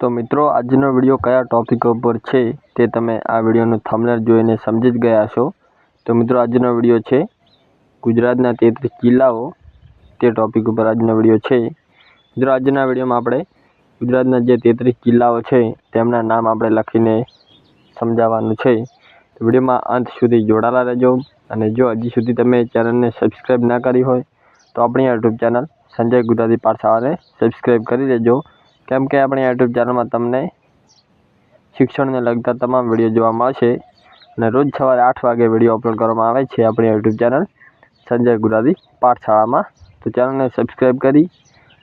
તો મિત્રો, આજનો વીડિયો કયા ટોપિક ઉપર છે તે તમે આ વિડીયોનું થંબનેલ જોઈને સમજી જ ગયા છો તો મિત્રો, આજનો વીડિયો છે ગુજરાતના તેત્રીસ જિલ્લાઓ તે ટોપિક ઉપર આજનો વીડિયો છે. મિત્રો, આજના વિડીયોમાં આપણે ગુજરાતના જે તેત્રીસ જિલ્લાઓ છે તેમના નામ આપણે લખીને સમજાવવાનું છે. વિડીયોમાં અંત સુધી જોડાયેલા રહેજો અને જો હજી સુધી તમે ચેનલને સબસ્ક્રાઈબ ના કરી હોય તો આપણી યુટ્યુબ ચેનલ સંજય ગુજરાતી પાઠશાળાને સબસ્ક્રાઈબ કરી દેજો કેમ કે આપણી યુટ્યુબ ચેનલમાં તમને શિક્ષણને લગતા તમામ વીડિયો જોવા મળશે. અને રોજ સવારે આઠ વાગે વીડિયો અપલોડ કરવામાં આવે છે આપણી યુટ્યુબ ચેનલ સંજય ગુજરાતી પાઠશાળામાં. તો ચેનલને સબસ્ક્રાઈબ કરી,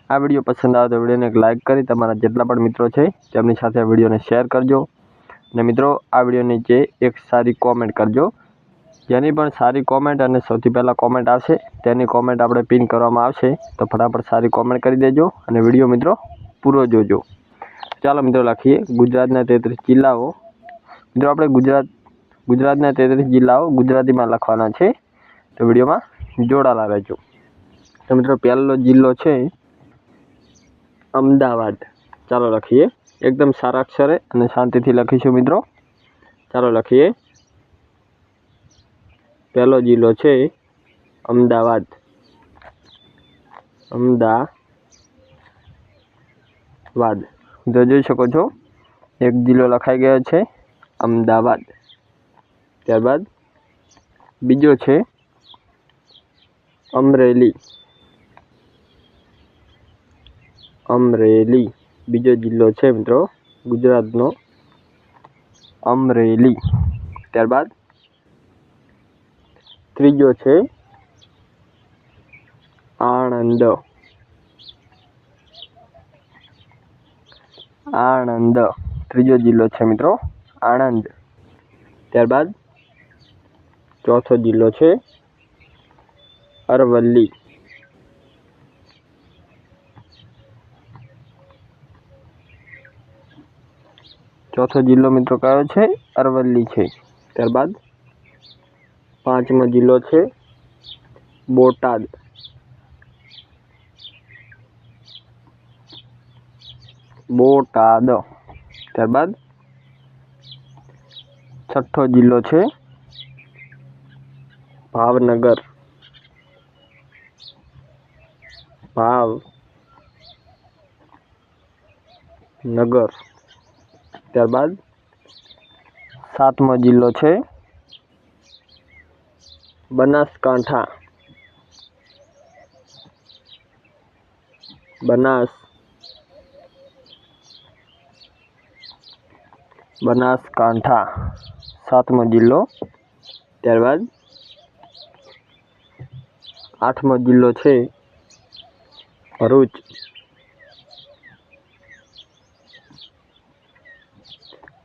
આ વીડિયો પસંદ આવે તો વિડીયોને એક લાઇક કરી, તમારા જેટલા પણ મિત્રો છે, તેમની સાથે આ વિડીયોને શેર કરજો. અને મિત્રો, આ વીડિયો નીચે એક સારી કોમેન્ટ કરજો. જેની પણ સારી કોમેન્ટ અને સૌથી પહેલાં કોમેન્ટ આવશે, તેની કોમેન્ટ આપણે પિન કરવામાં આવશે. તો ફટાફટ સારી કોમેન્ટ કરી દેજો. અને વીડિયો મિત્રો પૂરો જોજો. ચાલો મિત્રો લખીએ ગુજરાતના તેત્રીસ જિલ્લાઓ. મિત્રો આપણે ગુજરાત, ગુજરાતના તેત્રીસ જિલ્લાઓ ગુજરાતીમાં લખવાના છે. તો વિડીયોમાં જોડાયેલા રહેજો. તો મિત્રો પહેલો જિલ્લો છે અમદાવાદ. ચાલો લખીએ. એકદમ સારા અક્ષરે અને શાંતિથી લખીશું મિત્રો. ચાલો લખીએ. પહેલો જિલ્લો છે અમદાવાદ. અમદાવાદ તો જોઈ શકો છો એક જિલ્લો લખાઈ ગયો છે અમદાવાદ ત્યારબાદ બીજો છે અમરેલી। અમરેલી બીજો જિલ્લો છે મિત્રો ગુજરાતનો અમરેલી। ત્યારબાદ ત્રીજો છે આણંદ। આણંદ. ત્રીજો જિલ્લો છે મિત્રો આણંદ. ત્યારબાદ ચોથો જિલ્લો છે અરવલ્લી. ચોથો જિલ્લો મિત્રો કયો છે? અરવલ્લી છે. ત્યારબાદ પાંચમો જિલ્લો છે બોટાદ. બોટાદ. ત્યારબાદ છઠ્ઠો જિલ્લો છે ભાવનગર. ભાવ નગર. ત્યારબાદ સાતમો જિલ્લો છે બનાસકાંઠા. બનાસ બનાસકાંઠા, સાતમો જિલ્લો. ત્યારબાદ આઠમો જિલ્લો છે ભરૂચ.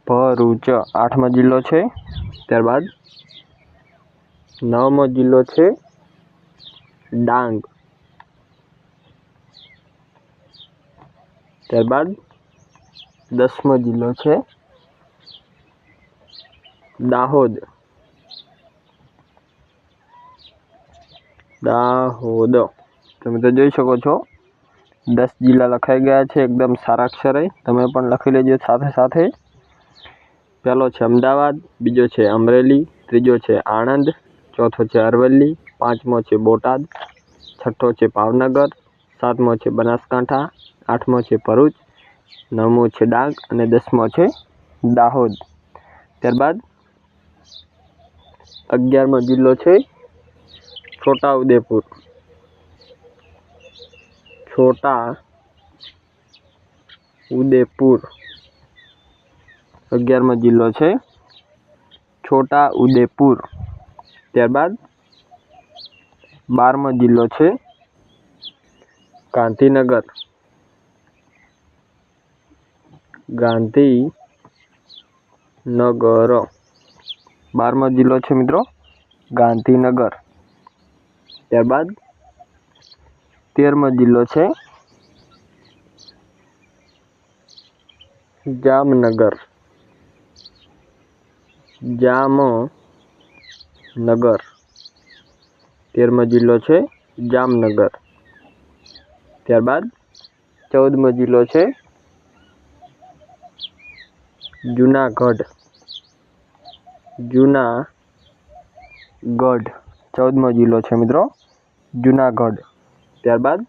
ભરૂચ આઠમો જિલ્લો છે. ત્યારબાદ નવમો જિલ્લો છે ડાંગ. ત્યારબાદ દસમો જિલ્લો છે દાહોદ. દાહોદ. તમે તો જોઈ શકો છો, દસ જિલ્લા લખાઈ ગયા છે, એકદમ સારા અક્ષરે તમે પણ લખી લેજો સાથે સાથે. પહેલો છે અમદાવાદ, બીજો છે અમરેલી, ત્રીજો છે આણંદ, ચોથો છે અરવલ્લી, પાંચમો છે બોટાદ, છઠ્ઠો છે ભાવનગર, સાતમો છે બનાસકાંઠા, આઠમો છે ભરૂચ, નવમો છે ડાંગ અને દસમો છે દાહોદ. ત્યારબાદ અગિયારમો જિલ્લો છે છોટા ઉદેપુર છોટા ઉદેપુર અગિયારમો જિલ્લો છે છોટા ઉદેપુર ત્યારબાદ બારમો જિલ્લો છે ગાંધીનગર. ગાંધીનગર. બારમો જિલ્લો છે મિત્રો. ગાંધીનગર. ત્યારબાદ તેરમો જિલ્લો છે જામનગર. જામનગર. તેરમો જિલ્લો છે જામનગર. ત્યારબાદ ચૌદમો જિલ્લો છે જુનાગઢ. જુનાગઢ ચૌદમો જિલ્લો છે મિત્રો. જુનાગઢ. ત્યારબાદ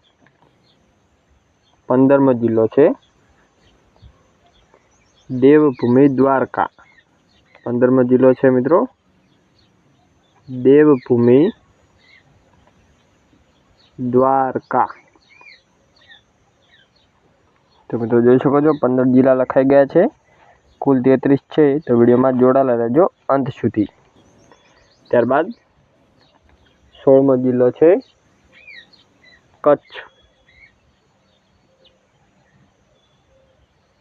પંદરમો જિલ્લો છે દેવભૂમિ દ્વારકા. પંદરમો જિલ્લો છે મિત્રો. દેવભૂમિ દ્વારકા. તો મિત્રો જોઈ શકો છો, પંદર જિલ્લા લખાઈ ગયા છે. કુલ તેત્રીસ છે, તો વિડીયોમાં જોડાયેલા રહેજો અંત સુધી. ત્યારબાદ સોળમો જિલ્લો છે, કચ્છ.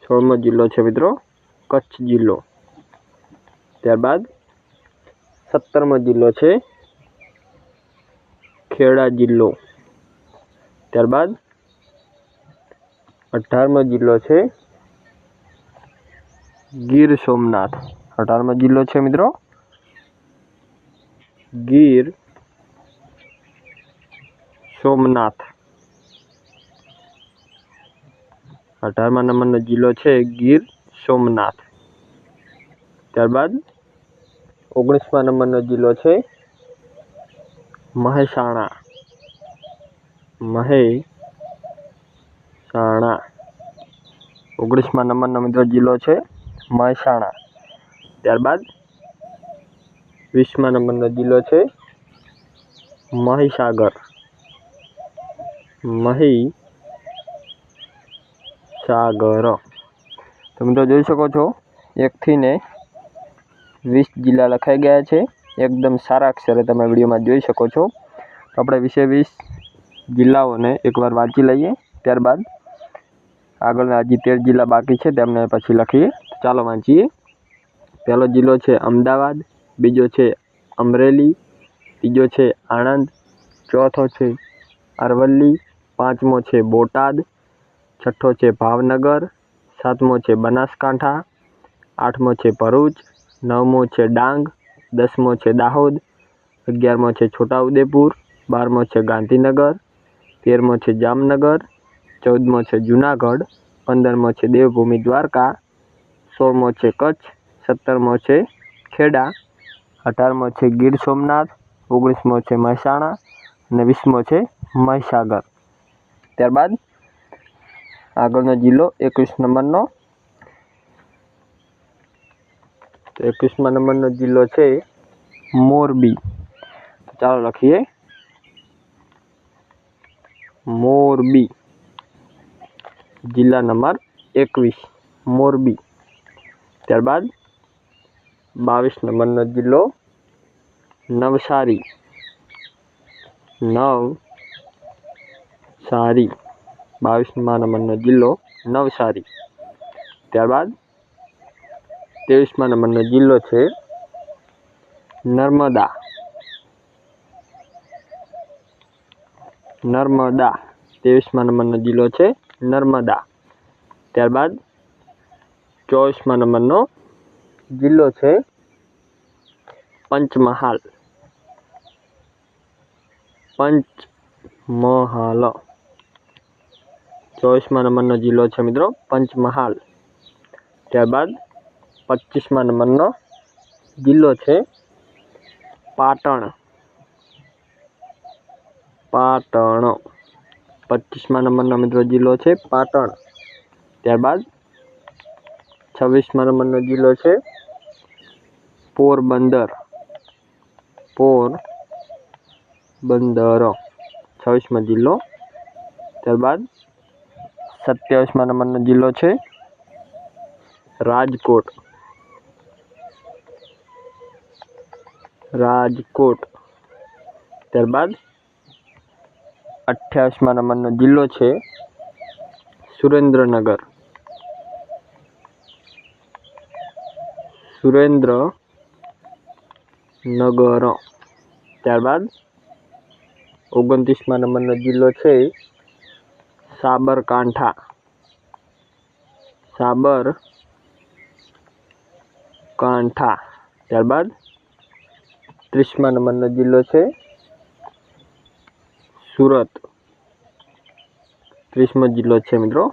સોળમો જિલ્લો છે મિત્રો, કચ્છ જિલ્લો. ત્યારબાદ સત્તરમો જિલ્લો છે, ખેડા જિલ્લો. ત્યારબાદ અઢારમો જિલ્લો છે ગીર સોમનાથ. અઢારમો જિલ્લો છે મિત્રો? ગીર સોમનાથ. અઢારમા નંબરનો જિલ્લો છે ગીર સોમનાથ. ત્યારબાદ ઓગણીસમા નંબરનો જિલ્લો છે મહેસાણા. મહેસાણા. ઓગણીસમા નંબરનો મિત્રો જિલ્લો છે મહેસાણા. ત્યારબાદ વીસમા નંબરનો જિલ્લો છે મહીસાગર. મહીસાગર. તો મિત્રો જોઈ શકો છો એકથી ને વીસ જિલ્લા લખાઈ ગયા છે. એકદમ સારા અક્ષરે તમે વિડીયોમાં જોઈ શકો છો. આપણે વીસે વીસ જિલ્લાઓને એકવાર વાંચી લઈએ. ત્યારબાદ આગળના હજી તેર જિલ્લા બાકી છે, તેમને પછી લખીએ. ચાલો વાંચીએ. પહેલો જિલ્લો છે અમદાવાદ, બીજો છે અમરેલી, ત્રીજો છે આણંદ, ચોથો છે અરવલ્લી, પાંચમો છે બોટાદ, છઠ્ઠો છે ભાવનગર, સાતમો છે બનાસકાંઠા, આઠમો છે ભરૂચ, નવમો છે ડાંગ, દસમો છે દાહોદ, અગિયારમો છે છોટાઉદેપુર, બારમો છે ગાંધીનગર, તેરમો છે જામનગર, ચૌદમો છે જુનાગઢ, પંદરમો છે દેવભૂમિ દ્વારકા સોળમો છે કચ્છ, સત્તરમો છે ખેડા, અઢારમો છે ગીર સોમનાથ, ઓગણીસમો છે મહેસાણા અને વીસમો છે મહીસાગર. ત્યારબાદ આગળનો જિલ્લો એકવીસ નંબરનો. એકવીસમા નંબરનો જિલ્લો છે મોરબી. ચાલો લખીએ. મોરબી. જિલ્લા નંબર એકવીસ, મોરબી. ત્યારબાદ બાવીસ નંબરનો જિલ્લો નવસારી. નવ સારી બાવીસમા નંબરનો જિલ્લો નવસારી. ત્યારબાદ ત્રેવીસમા નંબરનો જિલ્લો છે નર્મદા. નર્મદા. ત્રેવીસમા નંબરનો જિલ્લો છે નર્મદા. ત્યારબાદ ચોવીસમા નંબરનો જિલ્લો છે પંચમહાલ. પંચમહાલ. ચોવીસમા નંબરનો જિલ્લો છે મિત્રો પંચમહાલ. ત્યારબાદ પચીસમા નંબરનો જિલ્લો છે પાટણ. પાટણ. પચીસમા નંબરનો મિત્રો જિલ્લો છે પાટણ. ત્યારબાદ છવ્વીસમા નંબરનો જિલ્લો છે. પોરબંદર. પોરબંદર. છવ્વીસમો જિલ્લો. ત્યારબાદ સત્યાવીસમા નંબરનો જિલ્લો છે. રાજકોટ. રાજકોટ. ત્યારબાદ અઠ્યાવીસમા નંબરનો જિલ્લો છે. સુરેન્દ્રનગર. સુરેન્દ્રનગર ત્યારબાદ ઓગણત્રીસમા નંબરનો જિલ્લો છે સાબરકાંઠા. સાબરકાંઠા. ત્યારબાદ ત્રીસમા નંબરનો જિલ્લો છે સુરત. ત્રીસમો જિલ્લો છે મિત્રો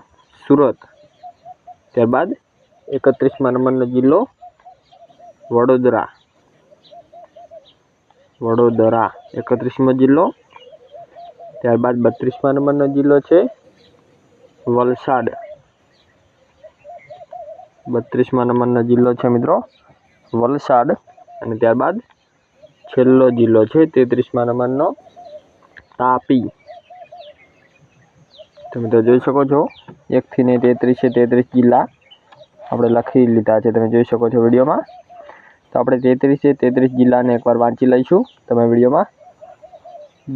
સુરત. ત્યારબાદ એકત્રીસમાં નંબરનો જિલ્લો વડોદરા. વડોદરા એકત્રીસમો જિલ્લો. ત્યારબાદ બત્રીસમા નંબરનો જિલ્લો છે વલસાડ. બત્રીસમા નંબરનો જિલ્લો છે મિત્રો વલસાડ. અને ત્યારબાદ છેલ્લો જિલ્લો છે તેત્રીસમા નંબરનો તાપી. તમે તો જોઈ શકો છો એકથી ને તેત્રીસે તેત્રીસ જિલ્લા. આપણે લખી લીધા છે, તમે જોઈ શકો છો વિડીયોમાં. તો આપણે તેત્રીસ છે, તેત્રીસ જિલ્લાને એકવાર વાંચી લઈશું. તમે વિડીયોમાં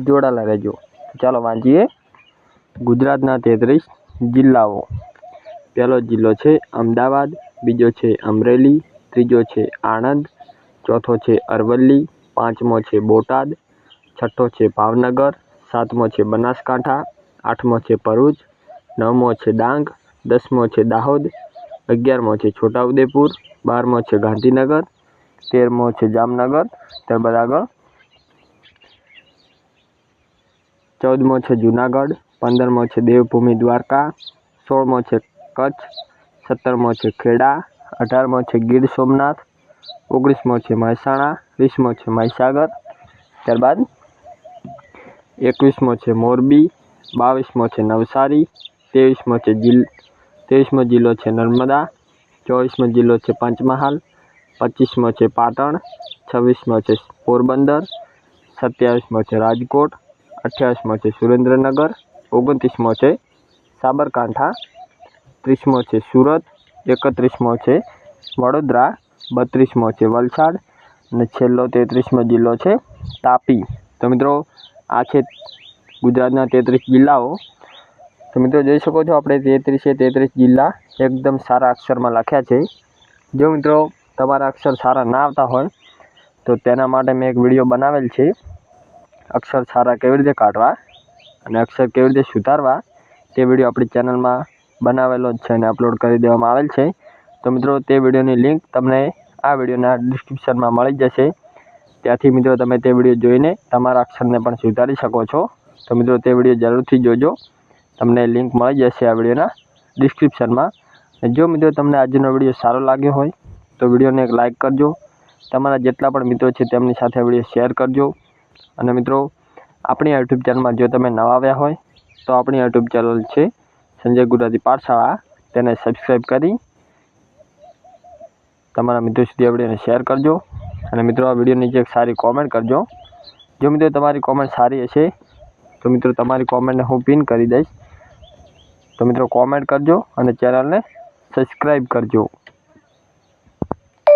જોડાયેલા રહેજો. ચાલો વાંચીએ. ગુજરાતના તેત્રીસ જિલ્લાઓ. પહેલો જિલ્લો છે અમદાવાદ, બીજો છે અમરેલી, ત્રીજો છે આણંદ, ચોથો છે અરવલ્લી, પાંચમો છે બોટાદ, છઠ્ઠો છે ભાવનગર, સાતમો છે બનાસકાંઠા, આઠમો છે ભરૂચ, નવમો છે ડાંગ, દસમો છે દાહોદ, અગિયારમો છે છોટાઉદેપુર, બારમો છે ગાંધીનગર તેરમો છે જામનગર ત્યારબાદ આગળ ચૌદમો છે જુનાગઢ પંદરમો છે દેવભૂમિ દ્વારકા સોળમો છે કચ્છ સત્તરમો છે ખેડા અઢારમો છે ગીર સોમનાથ ઓગણીસમો છે મહેસાણા વીસમો છે મહીસાગર ત્યારબાદ એકવીસમો છે મોરબી બાવીસમો છે નવસારી ત્રેવીસમો છે જિલ્લ ત્રેવીસમો જિલ્લો છે નર્મદા ચોવીસમો જિલ્લો છે પંચમહાલ પચીસમો છે પાટણ, છવ્વીસમો છે પોરબંદર, સત્યાવીસમો છે રાજકોટ, અઠ્યાવીસમો છે સુરેન્દ્રનગર, ઓગણત્રીસમો છે સાબરકાંઠા, ત્રીસમો છે સુરત, એકત્રીસમો છે વડોદરા, બત્રીસમો છે વલસાડ અને છેલ્લો તેત્રીસમો જિલ્લો છે તાપી. તો મિત્રો, આ છે ગુજરાતના તેત્રીસ જિલ્લાઓ. તો મિત્રો, જોઈ શકો છો, આપણે તેત્રીસે તેત્રીસ જિલ્લા એકદમ સારા અક્ષરમાં લખ્યા છે. જો મિત્રો તમારા અક્ષર સારા ના આવતા હોય, તો તેના માટે મેં એક વીડિયો બનાવેલ છે. અક્ષર સારા કેવી રીતે કાઢવા અને અક્ષર કેવી રીતે સુધારવા, તે વીડિયો આપણી ચેનલમાં બનાવેલો જ છે અને અપલોડ કરી દેવામાં આવેલ છે. તો મિત્રો, તે વિડીયોની લિંક તમને આ વિડીયોના ડિસ્ક્રિપ્શનમાં મળી જશે. ત્યાંથી મિત્રો, તમે તે વીડિયો જોઈને તમારા અક્ષરને પણ સુધારી શકો છો. તો મિત્રો, તે વીડિયો જરૂરથી જોજો. તમને લિંક મળી જશે આ વિડીયોના ડિસ્ક્રિપ્શનમાં જો મિત્રો, તમને આજનો વીડિયો સારો લાગ્યો હોય તો વિડીયોને એક લાઇક કરજો. તમારા જેટલા પણ મિત્રો છે તેમની સાથે વીડિયો શેર કરજો. અને મિત્રો, આપણી યુટ્યુબ ચેનલમાં જો તમે નવા આવ્યા હોય, તો આપણી યુટ્યુબ ચેનલ છે સંજય ગુજરાતી પાઠશાળા. તેને સબસ્ક્રાઈબ કરી તમારા મિત્રો સુધી આ વિડીયોને શેર કરજો. અને મિત્રો, આ વીડિયો નીચે એક સારી કોમેન્ટ કરજો. જો મિત્રો તમારી કોમેન્ટ સારી હશે, તો મિત્રો તમારી કોમેન્ટને હું પિન કરી દઈશ. તો મિત્રો કોમેન્ટ કરજો અને ચેનલને સબસ્ક્રાઈબ કરજો.